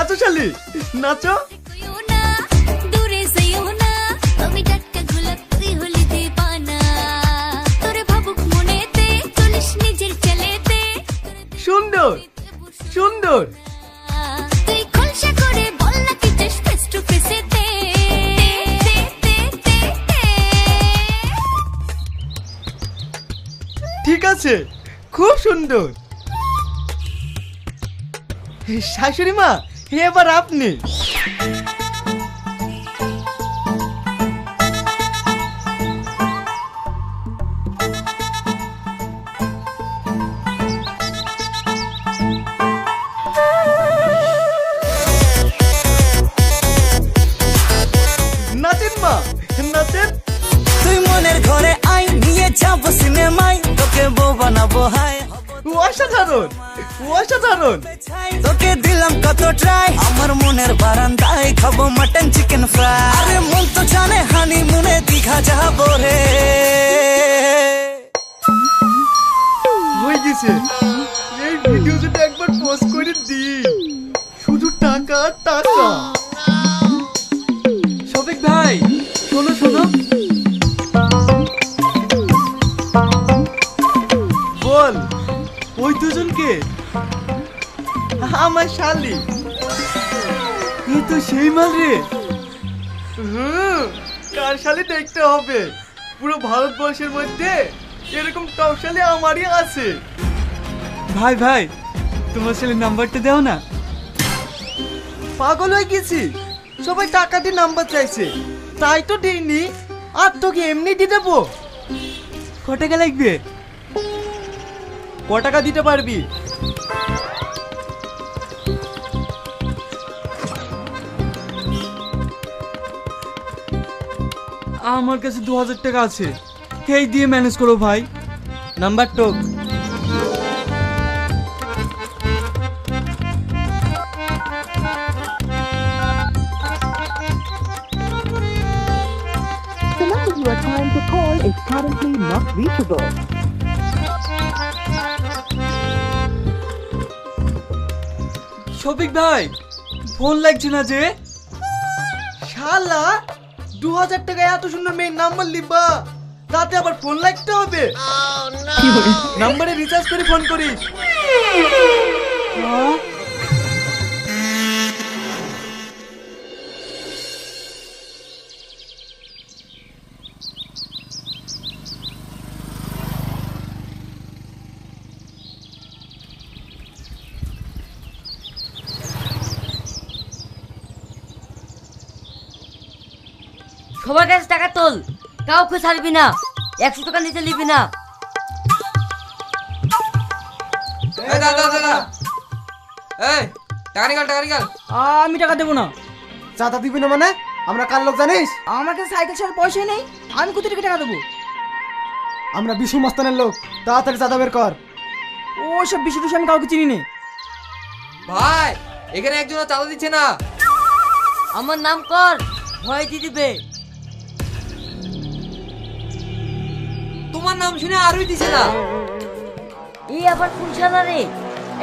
নাচো শালি। নাচো। সুন্দর সুন্দর। ঠিক আছে খুব সুন্দর। শাশুড়ি মা এবার আপনি? নাচেন মা নাচেন তুই মনের ঘরে আই নিয়ে যাব সিনেমায়। তোকে বউ বানাবো হাই অসাধারণ। অসাধারণ তোকে দিলাম কত ট্রাই আমার মনের বারান্দায় খাব মাটন চিকেন ফ্রাই আরে মন তো জানে হানি মুনে দীঘা যাব রে। হয়ে গেছে। এই ভিডিও যদি একবার পোস্ট করে দিই। শুধু টাকা টাকা। শফিক ভাই শোনো শোনো। ওই দুজনকে? আমার শালি। এ তো সেই মাল রে। হুম, কার শালি দেখতে হবে? পুরো ভারতবর্ষের মধ্যে এরকম টপ শালি আমারই আছে। ভাই ভাই, তোমার ছেলের নাম্বারটা দাও না। পাগল হয়ে গেছি। সবাই টাকা দিয়ে নাম্বার চাইছে। তাই তো দিইনি। আর তোকে এমনি দিয়ে দেবো। ক টাকা লাগবে? ক টাকা দিতে পারবি? আমার কাছে দু হাজার টাকা আছে। এই দিয়ে ম্যানেজ করো ভাই। নাম্বার টোক শফিক ভাই ফোন লাগছে না যে? শালা দু হাজার টাকায় এত সুন্দর মেয়ের নাম্বার লিখবা তাতে আবার ফোন লাগতে হবে। নাম্বারে রিচার্জ করে ফোন করিস। সবার কাছে টাকা তোল। কাউকে ছাড়বি না। একশো টাকা নিচে নিবি না। এই দাদা দাদা এই টাকা নিকাল টাকা নিকাল আমি টাকা দেবো না। চাঁদা দিবি না মানে? আমরা কার লোক জানিস? আমার কাছে সাইকেল ছাড়ার পয়সা নেই। আমি কোথা থেকে টাকা দেবো? আমরা বিশু মাস্তানের লোক। তাড়াতাড়ি চাঁদা বের কর। ও সব বিষয় টিষয় আমি কাউকে চিনি নে। ভাই এখানে একজন চাঁদা দিচ্ছে না। আমার নাম কর। ভয় দিয়ে দিবে। তোমার নাম শুনে আরোই দিছে না। এই আবার কোন শালা রে?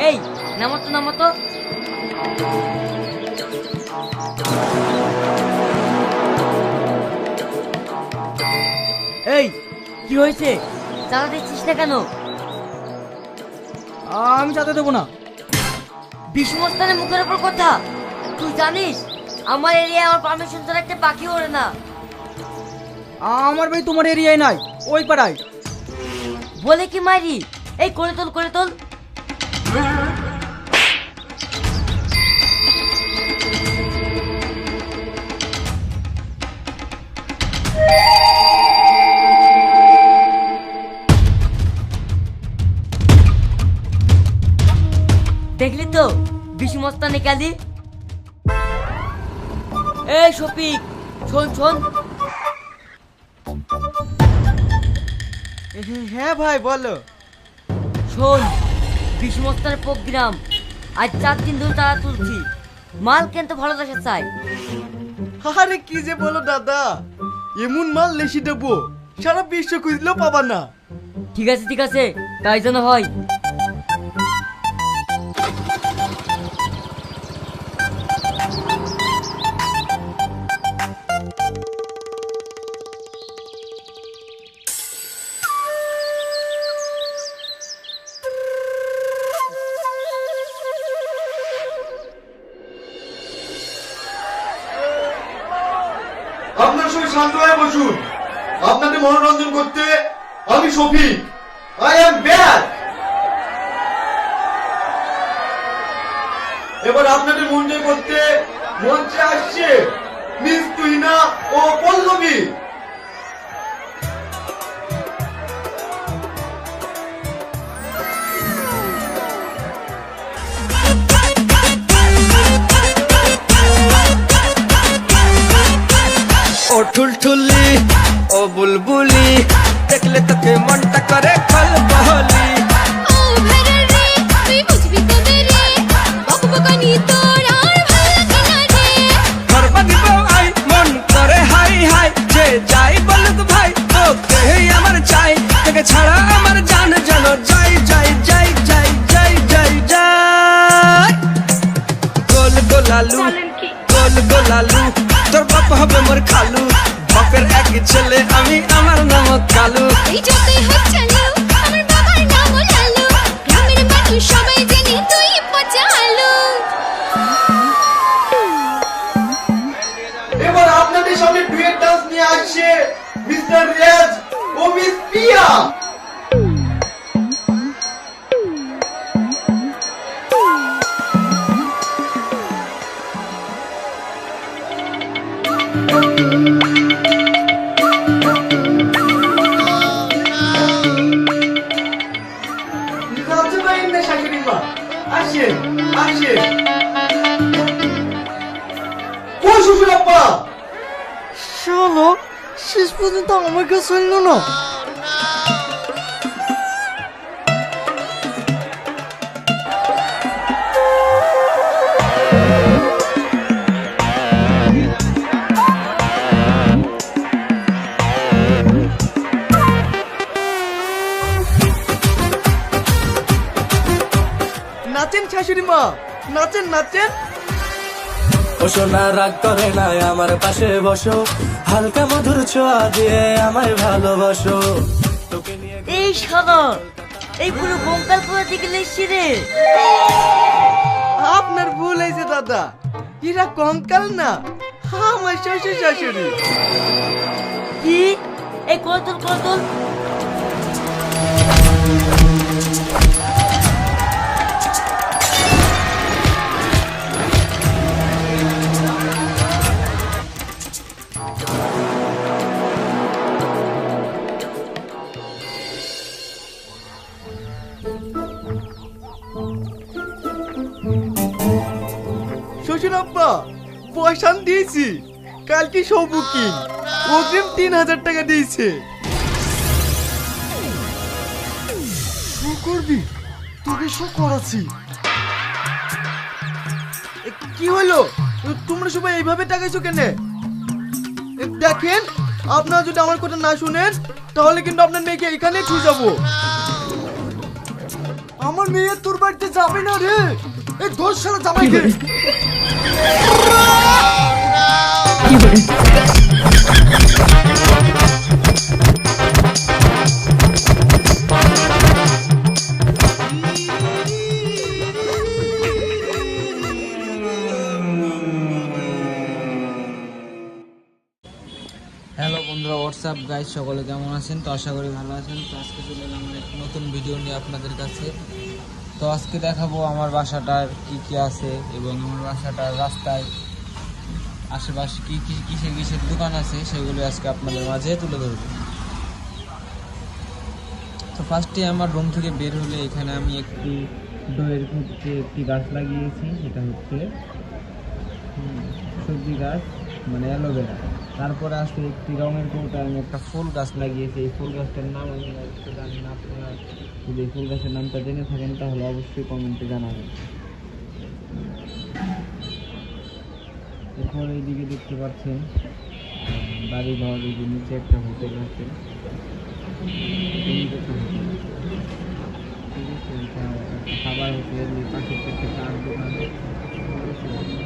এই নামাতো নামাতো এই কি হয়েছে? চালা দিচ্ছিস না কেন? আমি চাঁদা দেবো না। বিষ্ণুস্থানের মুখের উপর কথা। তুই জানিস আমার এরিয়ায় আমার পারমিশন ছাড়া একটা পাখি ওড়ে না। আমার ভাই তোমার এরিয়ায় নাই। ওই পাড়ায়। বলে কি মারি এই করে তোল করে তোল। দেখলি তো, বিশু মস্তানে কালি এই, শফিক, শোন শোন। হ্যাঁ ভাই বলো। শোন বিষ্মস্তার প্রোগ্রাম আজ চার দিন ধরে তারা তুলছি। মাল কিন্তু ভালো দেশে চাই। আরে কি যে বলো দাদা। এমন মাল লেসি দেবো সারা বিশ্ব খুঁজলেও পাবা না। ঠিক আছে ঠিক আছে তাই যেন হয়। শান্ত বসুন আপনাদের মনোরঞ্জন করতে আমি সফি আই এম ব্যাড এবার আপনাদের মন জয় করতে মঞ্চে আসছে মিস তুহিনা ও পল্লবী। পর্যন্ত আমার কাছে এলো না। নাচেন নাচেন নাচেন। ও সোনা, রাগ করে না আমার পাশে বসো। হালকা মধুর ছোঁয়া দিয়ে আমায় ভালোবাসো। এই শালা এই পুরো বঙ্কাল করে দিকে লেসছি রে। আপনার ভুল হয়েছে দাদা। এরা কঙ্কাল না। আমার শ্বশুর শাশুড়ি। কি? এই কতল কতল। শ্বশুর আব্বা। পয়সা দিয়েছি। কালকে সব বুকিং অগ্রিম তিন হাজার টাকা দিয়েছে। করবি? তোকে কি হলো? তোমরা সবাই এইভাবে টাকাইছো কেন? দেখেন, আপনারা যদি আমার কথা না শুনেন, তাহলে কিন্তু আপনার মেয়েকে এখানে ছুঁ যাব। আমার মেয়ে তোর বাড়িতে যাবে না রে। এই দোষ সারা জামাইকে হ্যালো বন্ধুরা হোয়াটসঅ্যাপ গাইজ সকলে কেমন আছেন? তো আশা করি ভালো আছেন। তো আজকে চলে এলাম আমার নতুন ভিডিও নিয়ে আপনাদের কাছে। তো আজকে দেখাবো আমার বাসাটার কি কি আছে এবং আমার বাসাটার রাস্তায় আশেপাশে কি কি কিসের কিসের দোকান আছে সেগুলো আজকে আপনাদের মাঝে তুলে ধরবো। তো ফার্স্টে আমার রুম থেকে বের হলে এখানে আমি একটি দইয়ের ক্ষেত্রে একটি গাছ লাগিয়েছি, সেটা হচ্ছে সবজি গাছ মানে অ্যালোভেরা তারপরে আছে একটি রঙের কৌটা আমি একটা ফুল গাছ লাগিয়েছি। এই ফুল গাছটার নাম আমি জানি না আপনারা যদি ফুল গাছের নামটা জেনে থাকেন, তাহলে অবশ্যই কমেন্টে জানাবেন। এরপর এইদিকে দেখতে পাচ্ছেন বাড়ি ঘর এই নিচে একটা হোটেল আছে। খাবার হোটেল পাশে একটা চার দোকান ঠিক আছে?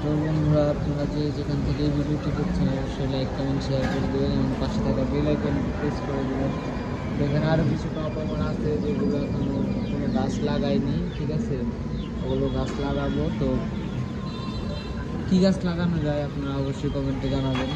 তো বন্ধুরা আপনারা যে যেখান থেকে এই ভিডিওটি দেখছেন, অবশ্যই লাইক কমেন্ট শেয়ার করে দেবেন এবং পাশে থাকা বেল আইকন প্রেস করে দেবেন। এখানে আরও কিছু আমার আছে যেগুলো এখনও কোনো গাছ লাগাইনি, ঠিক আছে? ওগুলো গাছ লাগাবো। তো কী গাছ লাগানো যায় আপনারা অবশ্যই কমেন্টে জানাবেন।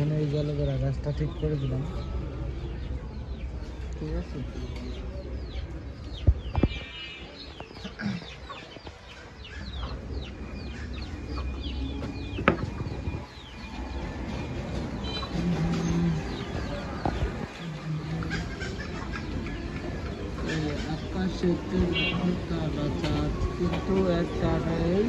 ওইখানে ওই জলবেরা গাছটা ঠিক করে দিলাম? ঠিক আছে? কিন্তু একটা এই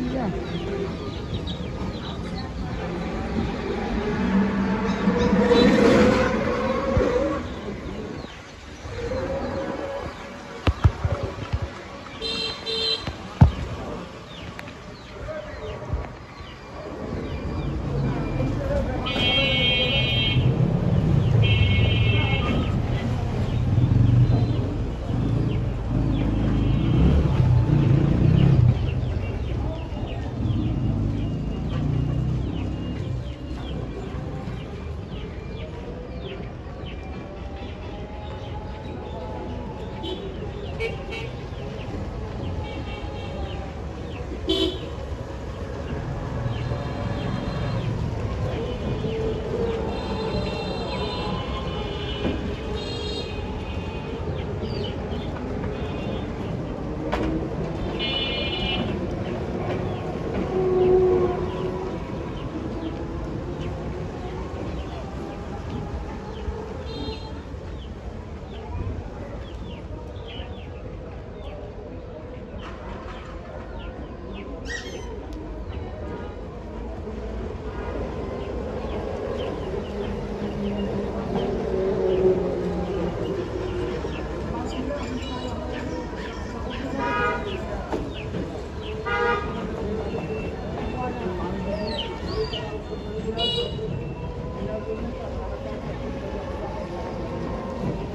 Thank you.